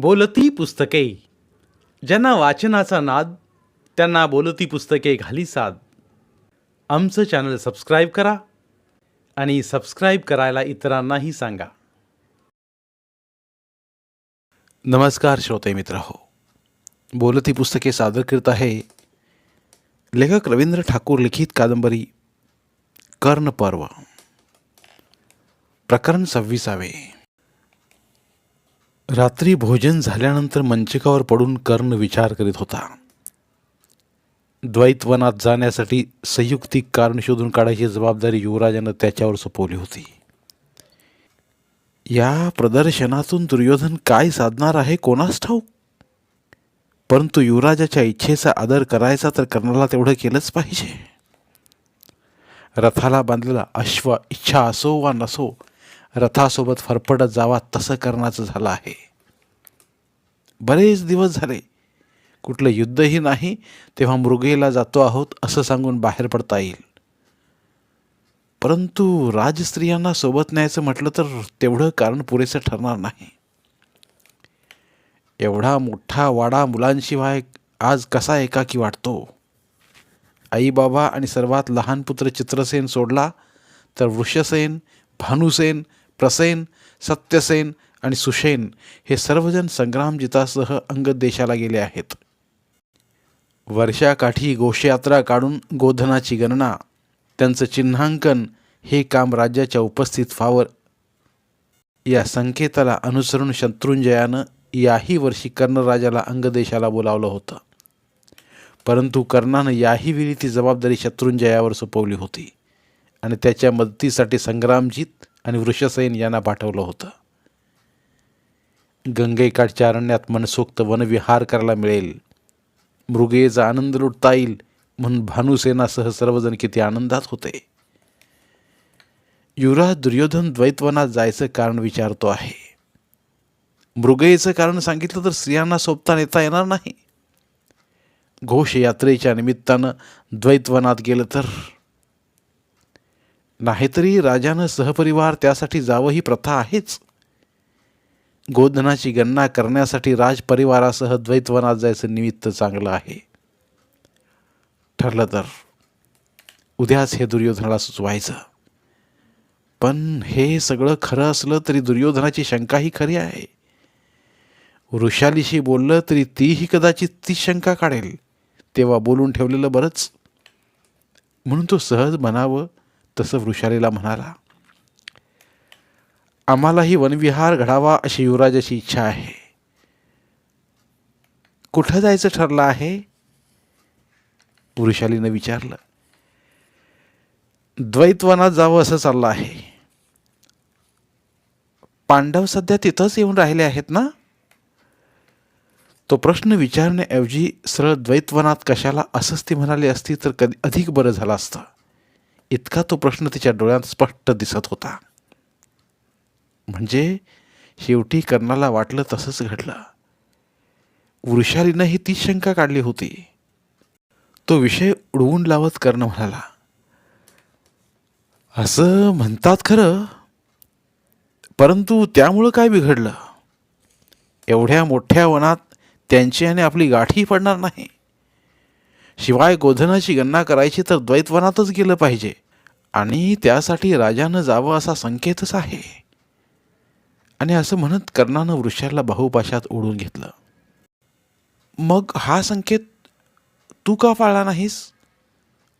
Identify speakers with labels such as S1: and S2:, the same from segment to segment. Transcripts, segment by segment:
S1: बोलती पुस्तके. ज्यांना वाचनाचा नाद त्यांना बोलती पुस्तके घाली साद. आमचं चॅनल सबस्क्राईब करा आणि सबस्क्राईब करायला इतरांनाही सांगा. नमस्कार श्रोते मित्र हो. बोलती पुस्तके सादर करत आहे लेखक रवींद्र ठाकूर लिखित कादंबरी कर्ण पर्व प्रकरण सव्वीसावे. रात्री भोजन झाल्यानंतर मंचकावर पडून कर्ण विचार करीत होता. द्वैतवनात जाण्यासाठी संयुक्तिक कारण शोधून काढायची जबाबदारी युवराजानं त्याच्यावर सोपवली होती. या प्रदर्शनातून दुर्योधन काय साधणार आहे कोणास ठाऊक? परंतु युवराजाच्या इच्छेचा आदर करायचा तर कर्णाला तेवढं केलंच पाहिजे. रथाला बांधलेला अश्व इच्छा असो वा नसो रथासोबत फरफडत जावा तसं करण्याचं झालं आहे. बरेच दिवस झाले. कुठलं युद्धही नाही तेव्हा मृगेला जातो आहोत असं सांगून बाहेर पडता येईल. परंतु राजस्त्रियांना सोबत न्यायचं म्हटलं तर तेवढं कारण पुरेसं ठरणार नाही. एवढा मोठा वाडा मुलांशिवाय आज कसा एकाकी वाटतो? आई बाबा आणि सर्वात लहान पुत्र चित्रसेन सोडला तर वृषसेन भानुसेन प्रसेन सत्यसेन आणि सुशेन हे सर्वजण संग्रामजितासह अंगद देशाला गेले आहेत. वर्षाकाठी घोषयात्रा काढून गोधनाची गणना त्यांचं चिन्हांकन हे काम राज्याच्या उपस्थित फावर या संकेताला अनुसरून शत्रुंजयानं याही वर्षी कर्णराजाला अंगदेशाला बोलावलं होतं. परंतु कर्णानं याही वेळी ती जबाबदारी शत्रुंजयावर सोपवली होती आणि त्याच्या मदतीसाठी संग्रामजीत आणि वृषसेन यांना पाठवलं होतं. गंगेकाठच्या अरण्यात मनसोक्त वनविहार करायला मिळेल. मृगेचा आनंद लुटता येईल म्हणून भानुसेनासह सर्वजण किती आनंदात होते. युवराज दुर्योधन द्वैतवनात जायचं कारण विचारतो आहे. मृगयेचं कारण सांगितलं तर स्त्रियांना सोबता नेता येणार नाही. घोषयात्रेच्या निमित्तानं द्वैतवनात गेलं तर नाहीतरी राजानं सहपरिवार त्यासाठी जावं ही प्रथा आहेच. गोधनाची गणना करण्यासाठी राजपरिवारासह द्वैतवनात जायचं निमित्त चांगलं आहे. ठरलं तर उद्याच हे दुर्योधनाला सुचवायचं. पण हे सगळं खरं असलं तरी दुर्योधनाची शंकाही खरी आहे. वृषालीशी बोललं तरी तीही कदाचित ती शंका काढेल. तेव्हा बोलून ठेवलेलं बरंच. म्हणून तो सहज म्हणावं तसं वृषालीला म्हणाला आम्हालाही वनविहार घडावा अशी युवराजाची इच्छा आहे. कुठं जायचं ठरलं आहे? वृषालीनं विचारलं द्वैतवनात जावं असं चाललं आहे. पांडव सध्या तिथंच येऊन राहिले आहेत ना? तो प्रश्न विचारण्याऐवजी सरळ द्वैतवनात कशाला असंच ती म्हणाली असती तर कधी अधिक बरं झालं असतं. इतका तो प्रश्न तिच्या डोळ्यात स्पष्ट दिसत होता. म्हणजे शेवटी कर्णाला वाटलं तसंच घडलं. वृषालीनं ही तीच शंका काढली होती. तो विषय उडवून लावत कर्ण म्हणाला असं म्हणतात खरं? परंतु त्यामुळं काय बिघडलं? एवढ्या मोठ्या वनात त्यांची आणि आपली गाठी पडणार नाही. शिवाय गोधनाची गणना करायची तर द्वैतवनातच गेलं पाहिजे. आणि त्यासाठी राजानं जावं असा संकेतच आहे. आणि असं म्हणत कर्णानं वृषाला बाहुपाशात ओढून घेतलं. मग हा संकेत तू का पाळला नाहीस?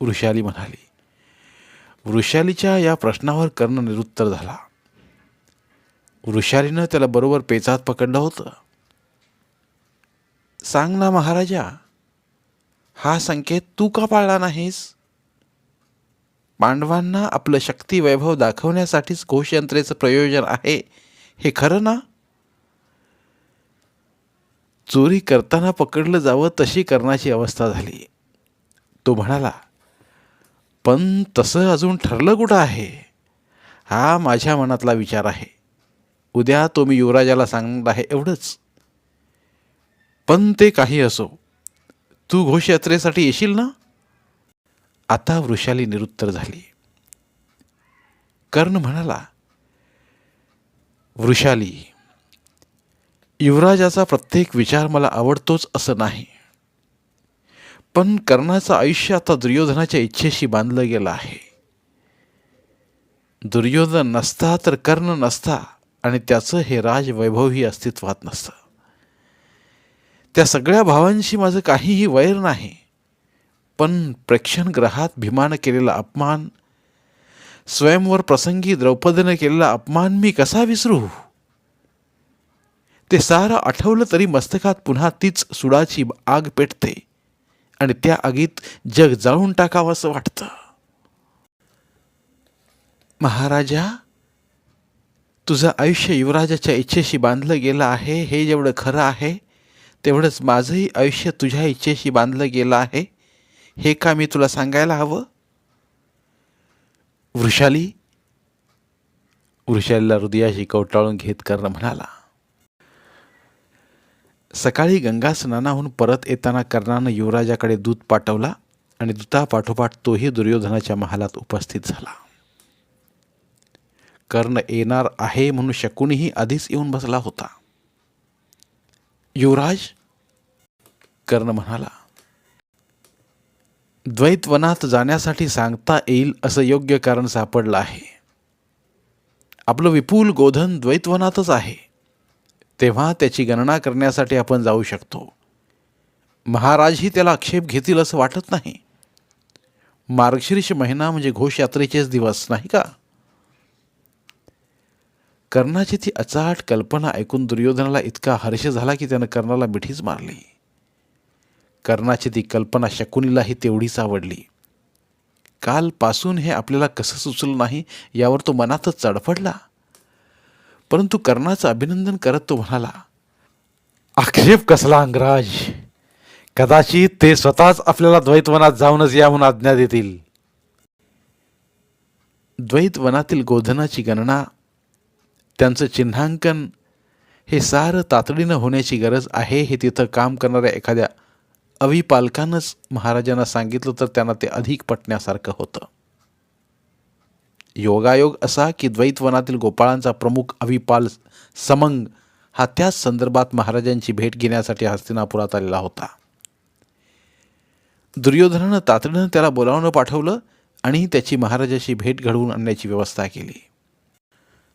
S1: वृषाली म्हणाली. वृषालीच्या या प्रश्नावर कर्ण निरुत्तर झाला. वृषालीनं त्याला बरोबर पेचात पकडलं होतं. सांग ना महाराजा हा संकेत तू का पाळला नाहीस? पांडवांना आपलं शक्ती वैभव दाखवण्यासाठीच घोषयंत्रेचं प्रयोजन आहे हे खरं ना? चोरी करताना पकडलं जावं तशी करण्याची अवस्था झाली. तो म्हणाला पण तसं अजून ठरलं कुठं आहे? हा माझ्या मनातला विचार आहे. उद्या तो मी युवराजाला सांगणार आहे एवढंच. पण ते काही असो. तू घोषयात्रेसाठी येशील ना? आता वृषाली निरुत्तर झाली. कर्ण म्हणाला वृषाली युवराजाचा प्रत्येक विचार मला आवडतोच असं नाही. पण कर्णाचं आयुष्य आता दुर्योधनाच्या इच्छेशी बांधलं गेलं आहे. दुर्योधन नसता तर कर्ण नसता आणि त्याचं हे राजवैभवही अस्तित्वात नसतं. त्या सगळ्या भावांशी माझं काहीही वैर नाही. पण प्रेक्षणग्रहात भीमानं केलेला अपमान स्वयंवर प्रसंगी द्रौपदीनं केलेला अपमान मी कसा विसरू? ते सारं आठवलं तरी मस्तकात पुन्हा तीच सुडाची आग पेटते आणि त्या आगीत जग जाळून टाकावं असं वाटतं. महाराजा तुझं आयुष्य युवराजाच्या इच्छेशी बांधलं गेलं आहे हे जेवढं खरं आहे तेवढंच माझंही आयुष्य तुझ्या इच्छेशी बांधलं गेलं आहे. हे का मी तुला सांगायला हवं? वृषाली वृषालीला हृदयाशी कवटाळून घेत कर्ण म्हणाला सकाळी गंगा स्नानाहून परत येताना कर्णानं युवराजाकडे दूध पाठवला आणि दूतापाठोपाठ तोही दुर्योधनाच्या महालात उपस्थित झाला. कर्ण येणार आहे म्हणून शकुनीही आधीच येऊन बसला होता. युवराज कर्ण म्हणाला द्वैतवनात जाण्यासाठी सांगता येईल असं योग्य कारण सापडलं आहे. आपलं विपुल गोधन द्वैतवनातच आहे. तेव्हा त्याची गणना करण्यासाठी आपण जाऊ शकतो. महाराजही त्याला आक्षेप घेतील असं वाटत नाही. मार्गशीर्ष महिना म्हणजे घोषयात्रेचेच दिवस नाही का? कर्णाची ती अचाट कल्पना ऐकून दुर्योधनाला इतका हर्ष झाला की त्यानं कर्णाला मिठीच मारली. कर्णाची ती कल्पना शकुनीलाही तेवढीच आवडली. कालपासून हे आपल्याला कसं सुचलं नाही यावर तो मनातच चडफडला परंतु कर्णाचं अभिनंदन करत तो म्हणाला आक्षेप कसला अंगराज? कदाचित ते स्वतःच आपल्याला द्वैतवनात जाऊनच या म्हणून आज्ञा देतील. द्वैतवनातील गोधनाची गणना त्यांचं चिन्हांकन हे सारं तातडीनं होण्याची गरज आहे हे तिथं काम करणाऱ्या एखाद्या अविपालकानंच महाराजांना सांगितलं तर त्यांना ते अधिक पटण्यासारखं होतं. योगायोग असा की द्वैतवनातील गोपाळांचा प्रमुख अविपाल समंग हा त्याच संदर्भात महाराजांची भेट घेण्यासाठी हस्तिनापुरात आलेला होता. दुर्योधनानं तातडीनं त्याला बोलावणं पाठवलं आणि त्याची महाराजाशी भेट घडवून आणण्याची व्यवस्था केली.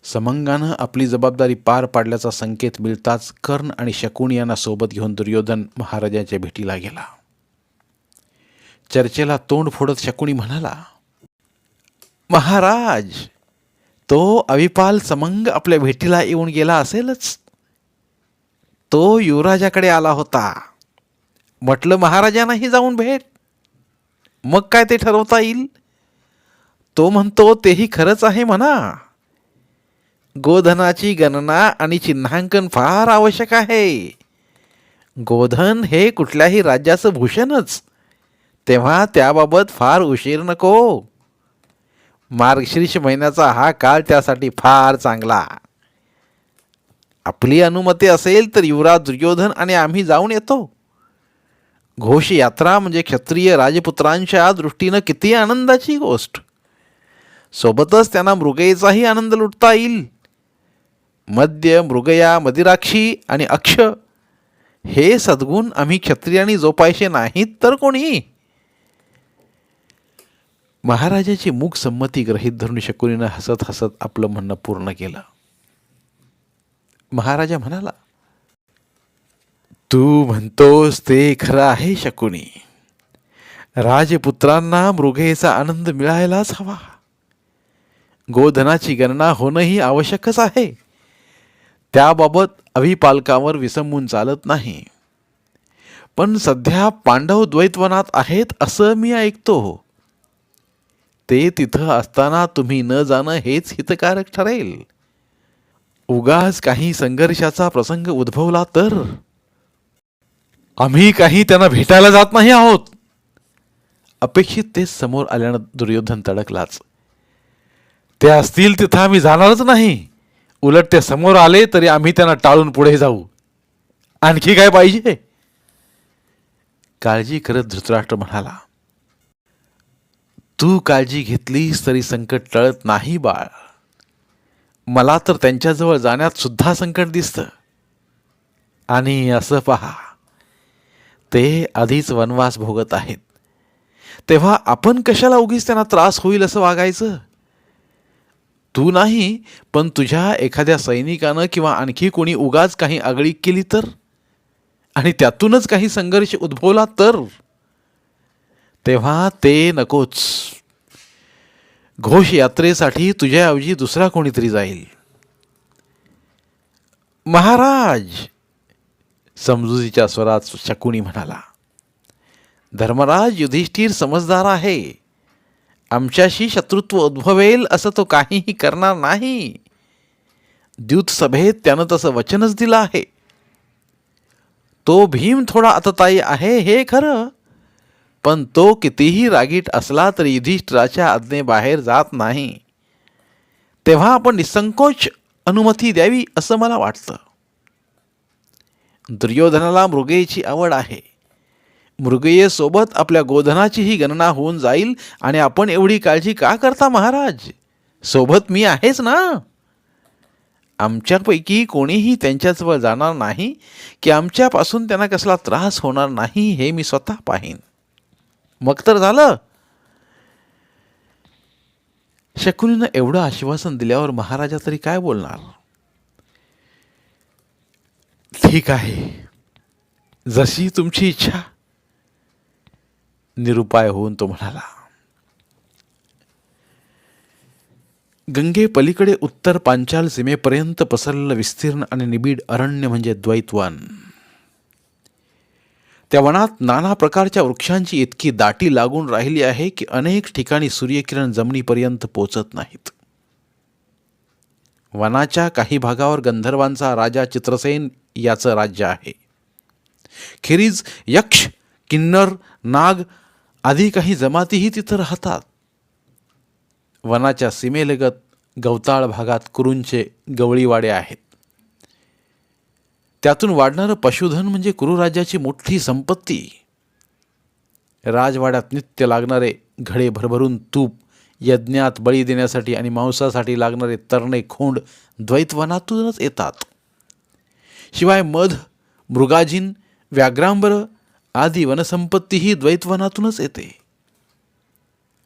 S1: समंगानं आपली जबाबदारी पार पाडल्याचा संकेत मिळताच कर्ण आणि शकुन यांना सोबत घेऊन दुर्योधन महाराजांच्या भेटीला गेला. चर्चेला तोंड फोडत शकुनी म्हणाला महाराज तो अविपाल समंग आपल्या भेटीला येऊन गेला असेलच. तो युवराजाकडे आला होता. म्हटलं महाराजांनाही जाऊन भेट. मग काय ते ठरवता येईल? तो म्हणतो तेही खरंच आहे म्हणा. गोधनाची गणना आणि चिन्हांकन फार आवश्यक आहे. गोधन हे कुठल्याही राज्याचं भूषणच. तेव्हा त्याबाबत फार उशीर नको. मार्गशीर्ष महिन्याचा हा काळ त्यासाठी फार चांगला. आपली अनुमती असेल तर युवराज दुर्योधन आणि आम्ही जाऊन येतो. घोषयात्रा म्हणजे क्षत्रिय राजपुत्रांच्या दृष्टीनं किती आनंदाची गोष्ट. सोबतच त्यांना मृगेचाही आनंद लुटता येईल. मद्य मृगया मदिराक्षी आणि अक्ष हे सद्गुण आम्ही क्षत्रियांनी जोपायचे नाहीत तर कोणी? महाराजाची मूक संमती ग्रहीत धरून शकुनीनं हसत हसत आपलं म्हणणं पूर्ण केलं. महाराजा म्हणाला तू म्हणतोस ते खरं आहे शकुनी. राजपुत्रांना मृगेचा आनंद मिळायलाच हवा. गोधनाची गणना होणंही आवश्यकच आहे. त्याबाबत अभिपालकावर विसंबून चालत नाही. पण सध्या पांडव द्वैतवनात आहेत असं मी ऐकतो. ते तिथं असताना तुम्ही न जाणं हेच हितकारक ठरेल. उगाच काही संघर्षाचा प्रसंग उद्भवला तर. आम्ही काही त्यांना भेटायला जात नाही आहोत. अपेक्षित तेच समोर आल्यानं दुर्योधन तडकलाच. ते असतील तिथं आम्ही जाणारच नाही. उलट ते समोर आले तरी आम्ही त्यांना टाळून पुढे जाऊ. आणखी काय पाहिजे? काळजी करत धृतराष्ट्र म्हणाला तू काळजी घेतलीस तरी संकट टळत नाही बाळ. मला तर त्यांच्याजवळ जाण्यात सुद्धा संकट दिसतं. आणि असं पहा ते आधीच वनवास भोगत आहेत. तेव्हा आपण कशाला उगीच त्यांना त्रास होईल असं वागायचं? तू नाही पण तुझ्या एखाद्या सैनिकानं किंवा आणखी कोणी उगाच काही आगळीक केली तर? आणि त्यातूनच काही संघर्ष उद्भवला तर? तेव्हा ते नकोच. घोष यात्रेसाठी तुझ्याऐवजी दुसरा कोणीतरी जाईल. महाराज! समजुतीच्या स्वरात शकुनी म्हणाला. धर्मराज युधिष्ठिर समजदार आहे. आमच्याशी शत्रुत्व उद्भवेल असं तो काहीही करणार नाही. द्यूत सभेत त्यानं तसं वचनच दिलं आहे. तो भीम थोडा अतताई आहे हे खरं पण तो कितीही रागीट असला तरी युधिष्ठिराच्या आज्ञेबाहेर जात नाही. तेव्हा आपण निसंकोच अनुमती द्यावी असं मला वाटतं. दुर्योधनाला मृगेची आवड आहे. मृगयेसोबत आपल्या गोधनाचीही गणना होऊन जाईल आणि आपण एवढी काळजी का करता महाराज? सोबत मी आहेच ना? आमच्यापैकी कोणीही त्यांच्याजवळ जाणार नाही की आमच्यापासून त्यांना कसला त्रास होणार नाही हे मी स्वतः पाहीन. मग तर झालं. शकुनीनं एवढं आश्वासन दिल्यावर महाराजा तरी काय बोलणार? ठीक आहे. जशी तुमची इच्छा. निरुपाय होऊन तो म्हणाला गंगे पलीकडे उत्तर पांचाल सीमेपर्यंत पसरलेलं विस्तीर्ण आणि निबिड अरण्य म्हणजे द्वैतवन. त्या वनात नाना प्रकारच्या वृक्षांची इतकी दाटी लागून राहिली आहे की अनेक ठिकाणी सूर्यकिरण जमिनीपर्यंत पोचत नाहीत. वनाच्या काही भागावर गंधर्वांचा राजा चित्रसेन याचं राज्य आहे. खेरीज यक्ष किन्नर नाग आधी काही जमातीही तिथं राहतात. वनाच्या सीमेलगत गवताळ भागात कुरूंचे गवळीवाडे आहेत. त्यातून वाढणारं पशुधन म्हणजे कुरुराज्याची मोठी संपत्ती. राजवाड्यात नित्य लागणारे घडे भरभरून तूप यज्ञात बळी देण्यासाठी आणि मांसासाठी लागणारे तरणे खोंड द्वैतवनातूनच येतात. शिवाय मध मृगाजीन व्याघ्रांबर आदी वनसंपत्तीही द्वैतवनातूनच येते.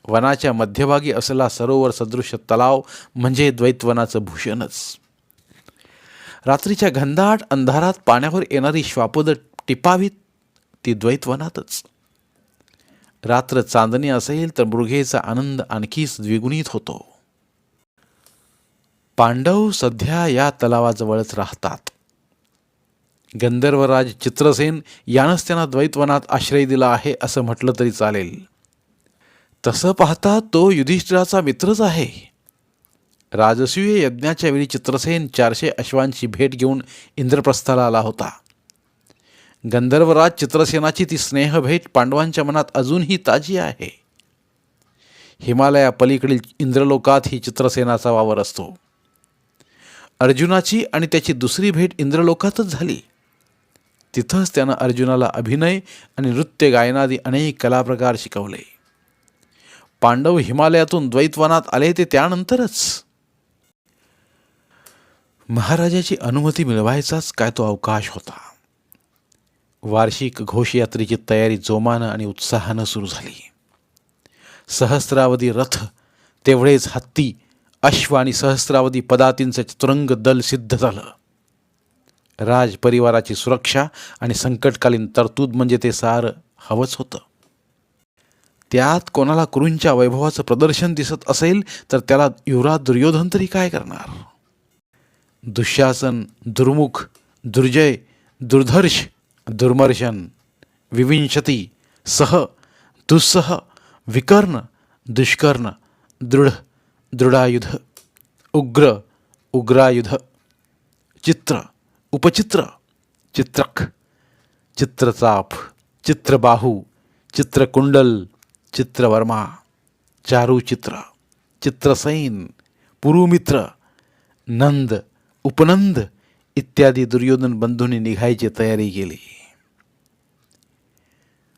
S1: वनाच्या मध्यभागी असलेला सरोवर सदृश तलाव म्हणजे द्वैतवनाचं भूषणच. रात्रीच्या घनदाट अंधारात पाण्यावर येणारी श्वापद टिपावीत ती द्वैतवनातच. रात्र चांदणी असेल तर मृगेचा आनंद आणखीच द्विगुणित होतो. पांडव सध्या या तलावाजवळच राहतात. गंधर्वराज चित्रसेन यानंच त्यांना द्वैतवनात आश्रय दिला आहे असं म्हटलं तरी चालेल. तसं पाहता तो युधिष्ठिराचा मित्रच आहे. राजसूय यज्ञाच्या वेळी चित्रसेन चारशे अश्वांची भेट घेऊन इंद्रप्रस्थाला आला होता. गंधर्वराज चित्रसेनाची ती स्नेहभेट पांडवांच्या मनात अजूनही ताजी आहे. हिमालया पलीकडील इंद्रलोकात ही चित्रसेनाचा वावर असतो. अर्जुनाची आणि त्याची दुसरी भेट इंद्रलोकातच झाली. तिथंच त्यानं अर्जुनाला अभिनय आणि नृत्य गायनादी अनेक कलाप्रकार शिकवले. पांडव हिमालयातून द्वैतवनात आले ते त्यानंतरच. महाराजाची अनुमती मिळवायचाच काय तो अवकाश होता. वार्षिक घोषयात्रेची तयारी जोमानं आणि उत्साहानं सुरू झाली. सहस्रावधी रथ तेवढेच हत्ती अश्व आणि सहस्रावधी पदातींचं चतुरंग दल सिद्ध झालं. राजपरिवाराची सुरक्षा आणि संकटकालीन तरतूद म्हणजे ते सार हवंच होतं. त्यात कोणाला कुरूंच्या वैभवाचं प्रदर्शन दिसत असेल तर त्याला युवराज दुर्योधन तरी काय करणार? दुःशासन दुर्मुख दुर्जय दुर्धर्ष दुर्मर्शन विविंशती सह दुस्सह विकर्ण दुष्कर्ण दृढ दृढायुध उग्र उग्रायुध चित्र उपचित्र चित्रक चित्रचाप चित्रबाहू चित्रकुंडल चित्रवर्मा चारुचित्र चित्रसैन पुरुमित्र नंद उपनंद इत्यादी दुर्योधन बंधूंनी निघायची तयारी केली.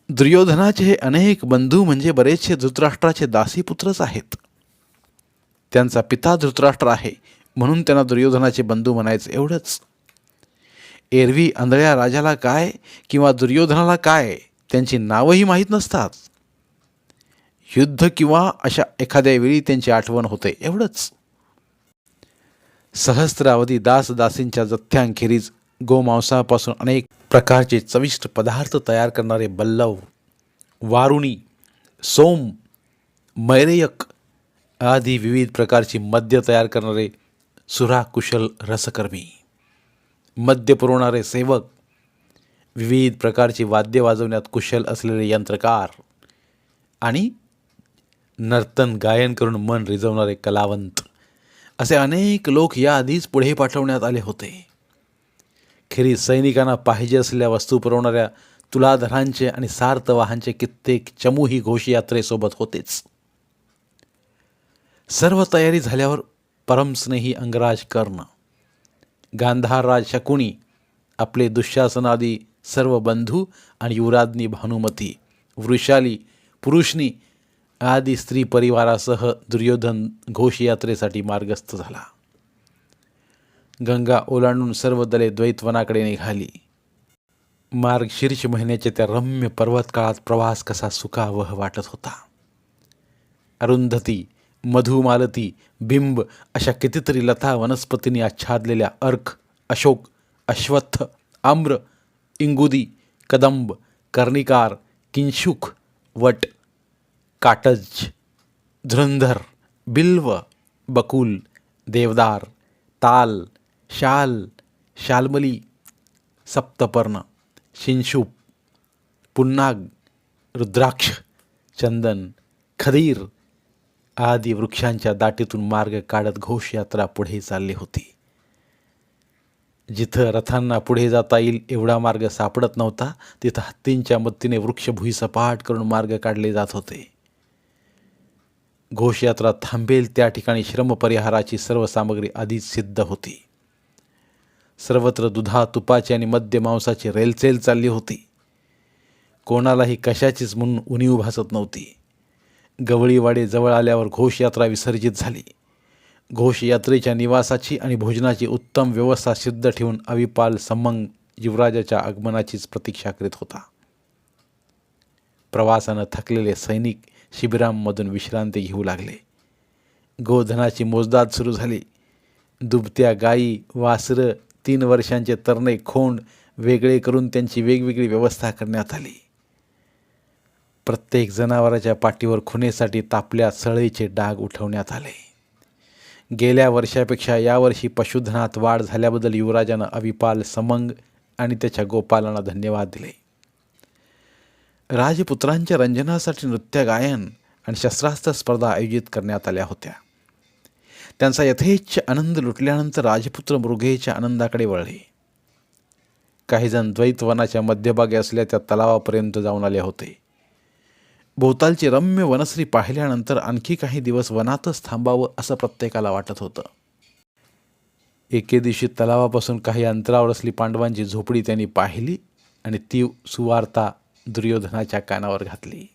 S1: दुर्योधनाचे हे अनेक बंधू म्हणजे बरेचसे धृतराष्ट्राचे दासीपुत्रच आहेत. त्यांचा पिता धृतराष्ट्र आहे म्हणून त्यांना दुर्योधनाचे बंधू म्हणायचं एवढंच. एरवी आंधळ्या राजाला काय किंवा दुर्योधनाला काय त्यांची नावंही माहीत नसतात. युद्ध किंवा अशा एखाद्या वेळी त्यांची आठवण होते एवढंच. सहस्त्रावधी दासदासींच्या जथ्यांखेरीज गोमांसापासून अनेक प्रकारचे चविष्ट पदार्थ तयार करणारे बल्लव वारुणी सोम मैरेयक आदी विविध प्रकारची मद्य तयार करणारे सुराकुशल रसकर्मी. मद्य पुरवणारे सेवक विविध प्रकारची वाद्य वाजवण्यात कुशल असलेले यंत्रकार आणि नर्तन गायन करून मन रिजवणारे कलावंत असे अनेक लोक याआधीच पुढे पाठवण्यात आले होते. खेरी सैनिकांना पाहिजे असलेल्या वस्तू पुरवणाऱ्या तुलाधरांचे आणि सार्थवाहांचे कित्येक चमूही घोषयात्रेसोबत होतेच. सर्व तयारी झाल्यावर परमस्नेही अंगराज कर्ण गांधारराज शकुणी आपले दुःशासनादी सर्व बंधू आणि युवराज्ञी भानुमती वृषाली पुरुषनी आदी स्त्री परिवारासह दुर्योधन घोषयात्रेसाठी मार्गस्थ झाला. गंगा ओलांडून सर्व दले द्वैतवनाकडे निघाली. मार्गशीर्ष महिन्याच्या त्या रम्य पर्वत काळात प्रवास कसा सुखावह वाटत होता. अरुंधती मधुमालती बिंब अशा कितीतरी लता वनस्पतींनी आच्छादलेल्या अर्क अशोक अश्वत्थ आम्र इंगुदी कदंब कर्णिकार किंशुक वट काटज धृंधर बिल्व बकुल देवदार ताल शाल शालमली सप्तपर्ण शिंशूप पुन्नाग रुद्राक्ष चंदन खदीर आदी वृक्षांच्या दाटीतून मार्ग काढत घोषयात्रा पुढे चालली होती. जिथं रथांना पुढे जाता येईल एवढा मार्ग सापडत नव्हता तिथं हत्तींच्या मदतीने वृक्ष भुईसपाट करून मार्ग काढले जात होते. घोषयात्रा थांबेल त्या ठिकाणी श्रमपरिहाराची सर्व सामग्री आधीच सिद्ध होती. सर्वत्र दुधा तुपाची आणि मद्य मांसाची रेलचेल चालली होती. कोणालाही कशाचीच म्हणून उणीव भासत नव्हती. गवळीवाडे जवळ आल्यावर घोषयात्रा विसर्जित झाली. घोषयात्रेच्या निवासाची आणि भोजनाची उत्तम व्यवस्था सिद्ध ठेवून अविपाल समंग युवराजाच्या आगमनाचीच प्रतीक्षा करीत होता. प्रवासानं थकलेले सैनिक शिबिरांमधून विश्रांती घेऊ लागले. गोधनाची मोजदाद सुरू झाली. दुबत्या गायी वासरं तीन वर्षांचे तरणे खोंड वेगळे करून त्यांची वेगवेगळी व्यवस्था करण्यात आली. प्रत्येक जनावराच्या पाठीवर खुनेसाठी तापल्या सळईचे डाग उठवण्यात आले. गेल्या वर्षापेक्षा यावर्षी पशुधनात वाढ झाल्याबद्दल युवराजानं अविपाल समंग आणि त्याच्या गोपालांना धन्यवाद दिले. राजपुत्रांच्या रंजनासाठी नृत्य गायन आणि शस्त्रास्त्र स्पर्धा आयोजित करण्यात आल्या होत्या. त्यांचा यथेच्छ आनंद लुटल्यानंतर राजपुत्र मृगेच्या आनंदाकडे वळले. काहीजण द्वैतवनाच्या मध्यभागी असल्या त्या तलावापर्यंत जाऊन आले होते. भोवतालची रम्य वनश्री पाहिल्यानंतर आणखी काही दिवस वनातच थांबावं असं प्रत्येकाला वाटत होतं. एके दिवशी तलावापासून काही अंतरावर असली पांडवांची झोपडी त्यांनी पाहिली आणि ती सुवार्ता दुर्योधनाच्या कानावर घातली.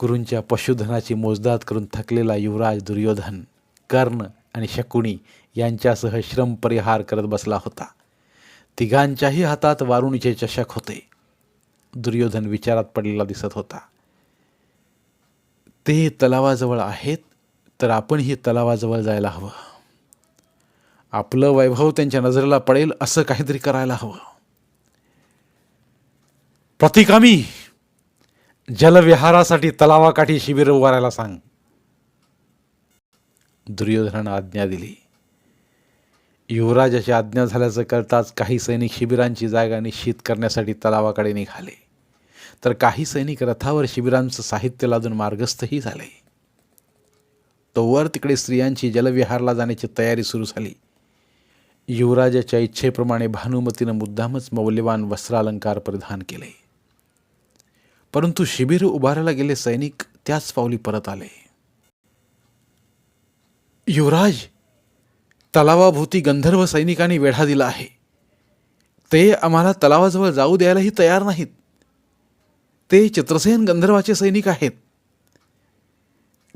S1: गुरूंच्या पशुधनाची मोजदाद करून थकलेला युवराज दुर्योधन कर्ण आणि शकुणी यांच्यासह श्रम परिहार करत बसला होता. तिघांच्याही हातात वारुणीचे चषक होते. दुर्योधन विचारात पडलेला दिसत होता. ते तलावाजवळ आहेत तर आपणही तलावाजवळ जायला हवं. आपलं वैभव त्यांच्या नजरेला पडेल असं काहीतरी करायला हवं. प्रतिकामी जलविहारासाठी तलावाकाठी शिबिर उभारायला सांग. दुर्योधनानं आज्ञा दिली. युवराजाची आज्ञा झाल्याचं कळताच काही सैनिक शिबिरांची जागा निश्चित करण्यासाठी तलावाकडे निघाले. तर काही सैनिक रथावर शिबिरांचं साहित्य लादून मार्गस्थही झाले. तोवर तिकडे स्त्रियांची जलविहारला जाण्याची तयारी सुरू झाली. युवराजाच्या इच्छेप्रमाणे भानुमतीनं मुद्दामच मौल्यवान वस्त्रालंकार परिधान केले. परंतु शिबिर उभारायला गेले सैनिक त्याच पावली परत आले. युवराज तलावाभोवती गंधर्व सैनिकांनी वेढा दिला आहे. ते आम्हाला तलावाजवळ जाऊ द्यायलाही तयार नाहीत. ते चित्रसेन गंधर्वाचे सैनिक आहेत.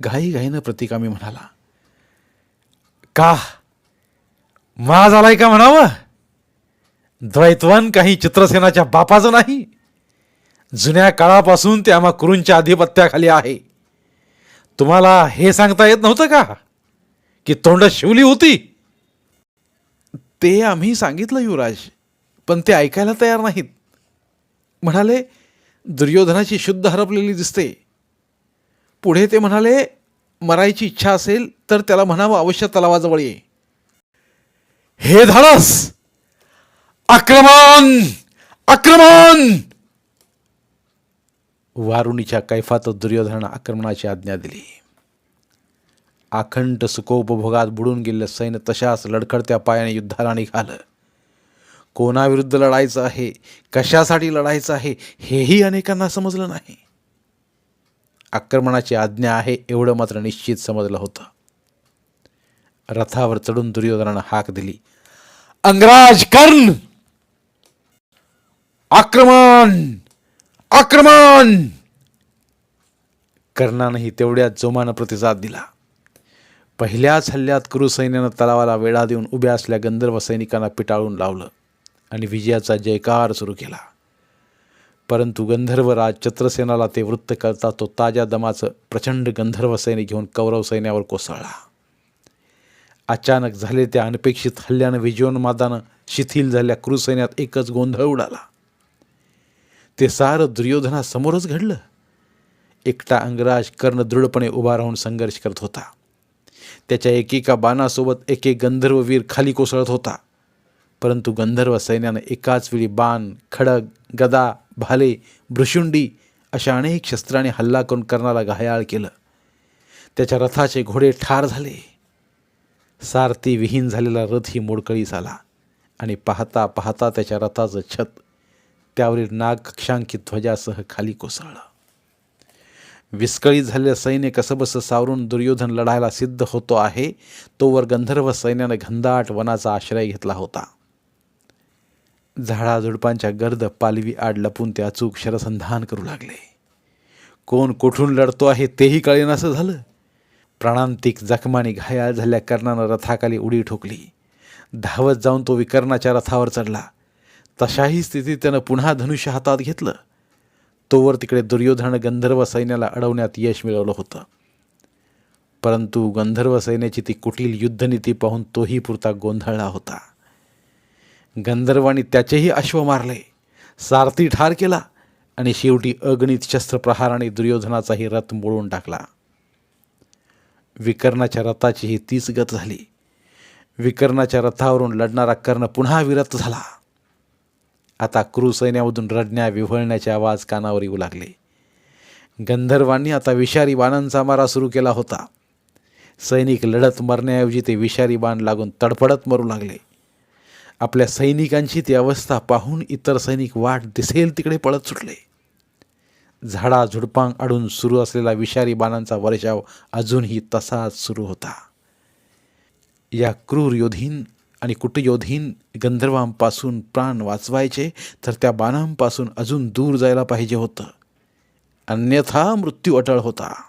S1: घाईघाईनं प्रतिकामी म्हणाला का? माज आलाय का म्हणावं? द्वैतवन काही चित्रसेनाच्या बापाचं नाही. जुन्या काळापासून ते आम्हा कुरूंच्या अधिपत्याखाली आहे. तुम्हाला हे सांगता येत नव्हतं का? की तोंड शिवली होती? ते आम्ही सांगितलं युवराज पण ते ऐकायला तयार नाहीत. म्हणाले दुर्योधनाची शुद्ध हरपलेली दिसते. पुढे ते म्हणाले मरायची इच्छा असेल तर त्याला म्हणावं अवश्य तलावाजवळ ये. हे धाडस! आक्रमण! आक्रमण! वारुणीच्या कैफात दुर्योधनानं आक्रमणाची आज्ञा दिली. अखंड सुखोपभोगात बुडून गेलेलं सैन्य तशाच लडखडत्या पायाने युद्धाला निघालं. कोणाविरुद्ध लढायचं आहे? कशासाठी लढायचं आहे? हेही अनेकांना समजलं नाही. आक्रमणाची आज्ञा आहे एवढं मात्र निश्चित समजलं होतं. रथावर चढून दुर्योधनानं हाक दिली. अंगराज कर्ण! आक्रमण! आक्रमण! कर्णानंही तेवढ्याच जोमानं प्रतिसाद दिला. पहिल्याच हल्ल्यात कुरु सैन्यानं तलावाला वेढा देऊन उभ्या असल्या गंधर्व सैनिकांना पिटाळून लावलं. आणि विजयाचा जयकार सुरू केला. परंतु गंधर्वराज चत्रसेनाला ते वृत्त करता तो ताज्या दमाचं प्रचंड गंधर्व सैनिक घेऊन कौरव सैन्यावर कोसळला. अचानक झाले त्या अनपेक्षित हल्ल्यानं विजयोन्मादानं शिथिल झाल्या क्रुसैन्यात एकच गोंधळ उडाला. ते सारं दुर्योधनासमोरच घडलं. एकटा अंगराज कर्ण दृढपणे उभा राहून संघर्ष करत होता. त्याच्या एकेका बाणासोबत एक एक गंधर्ववीर खाली कोसळत होता. परंतु गंधर्व सैन्यानं एकाच वेळी बाण खडग गदा भाले भ्रुशुंडी अशा अनेक शस्त्राने हल्ला करून कर्णाला घायाळ केलं. त्याच्या रथाचे घोडे ठार झाले. सारथी विहीन झालेला रथही मोडकळीस आला आणि पाहता पाहता त्याच्या रथाचं छत त्यावरील नाग कक्षांकित ध्वजासह खाली कोसळलं. विस्कळीत झालेलं सैन्य कसंबसं सावरून दुर्योधन लढायला सिद्ध होतो आहे तोवर गंधर्व सैन्यानं घनदाट वनाचा आश्रय घेतला होता. झाडाझुडपांच्या गर्द पालवी आड लपून ते अचूक शरसंधान करू लागले. कोण कुठून लढतो आहे तेही कळेनासं झालं. प्राणांतिक जखमाने घायाळ झाल्या कर्णानं रथाखाली उडी ठोकली. धावत जाऊन तो विकर्णाच्या रथावर चढला. तशाही स्थितीत त्यानं पुन्हा धनुष्य हातात घेतलं. तोवर तिकडे दुर्योधन गंधर्व सैन्याला अडवण्यात यश मिळवलं होतं. परंतु गंधर्व सैन्याची ती कुटील युद्धनीती पाहून तोही पुरता गोंधळला होता. गंधर्वांनी त्याचेही अश्व मारले. सारथी ठार केला आणि शेवटी अगणित शस्त्रप्रहाराने दुर्योधनाचाही रथ मोडून टाकला. विकर्णाच्या रथाचीही तीच गत झाली. विकर्णाच्या रथावरून लढणारा कर्ण पुन्हा विरत झाला. आता क्रूसैन्यामधून रडण्या विव्हळण्याचे आवाज कानावर येऊ लागले. गंधर्वांनी आता विषारी बाणांचा मारा सुरू केला होता. सैनिक लढत मरण्याऐवजी ते विषारी बाण लागून तडफडत मरू लागले. आपल्या सैनिकांची ती अवस्था पाहून इतर सैनिक वाट दिसेल तिकडे पळत सुटले. झाडा झुडपांग अडून सुरू असलेला विषारी बाणांचा वर्षाव अजूनही तसाच सुरू होता. या क्रूर योधीन आणि कुटयोधीन गंधर्वांपासून प्राण वाचवायचे तर त्या बाणांपासून अजून दूर जायला पाहिजे होतं. अन्यथा मृत्यू अटळ होता.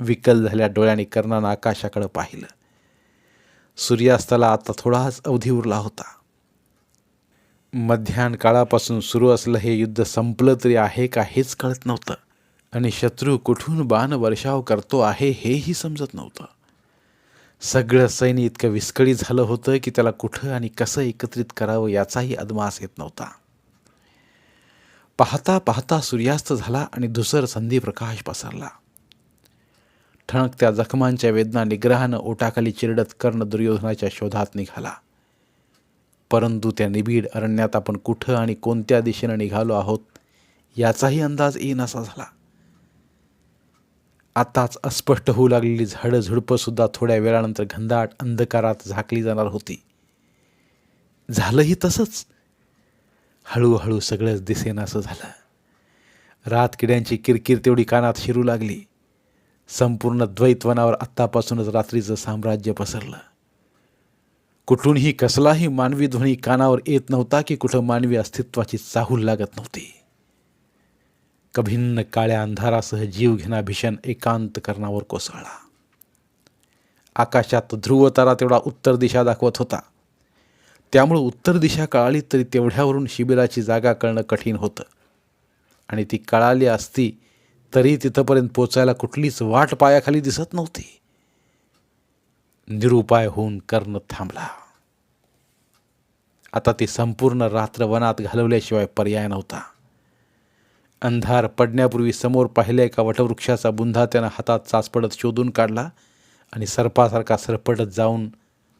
S1: विकल झाल्या डोळ्याने कर्णानं आकाशाकडं पाहिलं. सूर्यास्ताला आता थोडाच अवधी उरला होता. मध्यान काळापासून सुरू असलं हे युद्ध संपलं तरी आहे का हेच कळत नव्हतं. आणि शत्रू कुठून बाण वर्षाव करतो आहे हेही समजत नव्हतं. सगळं सैन्य इतकं विस्कळीत झालं होतं की त्याला कुठं आणि कसं एकत्रित करावं याचाही अदमास येत नव्हता. पाहता पाहता सूर्यास्त झाला आणि धुसर संधी प्रकाश पसरला. ठणकत्या जखमांच्या वेदना निग्रहानं ओटाखाली चिरडत कर्ण दुर्योधनाच्या शोधात निघाला. परंतु त्या निबीड अरण्यात आपण कुठं आणि कोणत्या दिशेनं निघालो आहोत याचाही अंदाज येईनासा झाला. आताच अस्पष्ट होऊ लागलेली झाडं झुडपं सुद्धा थोड्या वेळानंतर घनदाट अंधकारात झाकली जाणार होती. झालंही तसंच. हळूहळू सगळंच दिसेनासं झालं. रात किड्यांची किरकिर तेवढी कानात शिरू लागली. संपूर्ण द्वैतवनावर आत्तापासूनच रात्रीचं साम्राज्य पसरलं. कुठूनही कसलाही मानवी ध्वनी कानावर येत नव्हता की कुठं मानवी अस्तित्वाची चाहूल लागत नव्हती. कभिन्न काळ्या अंधारासह जीव घेणा भीषण एकांत कर्णावर कोसळला. आकाशात ध्रुव तारा तेवढा उत्तर दिशा दाखवत होता. त्यामुळं उत्तर दिशा कळाली तरी तेवढ्यावरून शिबिराची जागा कळणं कठीण होतं. आणि ती कळाली असती तरी तिथंपर्यंत पोचायला कुठलीच वाट पायाखाली दिसत नव्हती. निरुपाय होऊन कर्ण थांबला. आता ती संपूर्ण रात्र वनात घालवल्याशिवाय पर्याय नव्हता. अंधार पडण्यापूर्वी समोर पाहिल्या एका वटवृक्षाचा बुंधा त्यानं हातात चाचपडत शोधून काढला आणि सर्पासारखा सरपटत जाऊन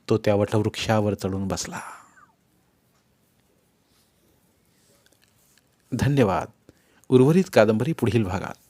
S1: तो त्या वटवृक्षावर चढून बसला. धन्यवाद. उर्वरित कादंबरी पुढील भागात.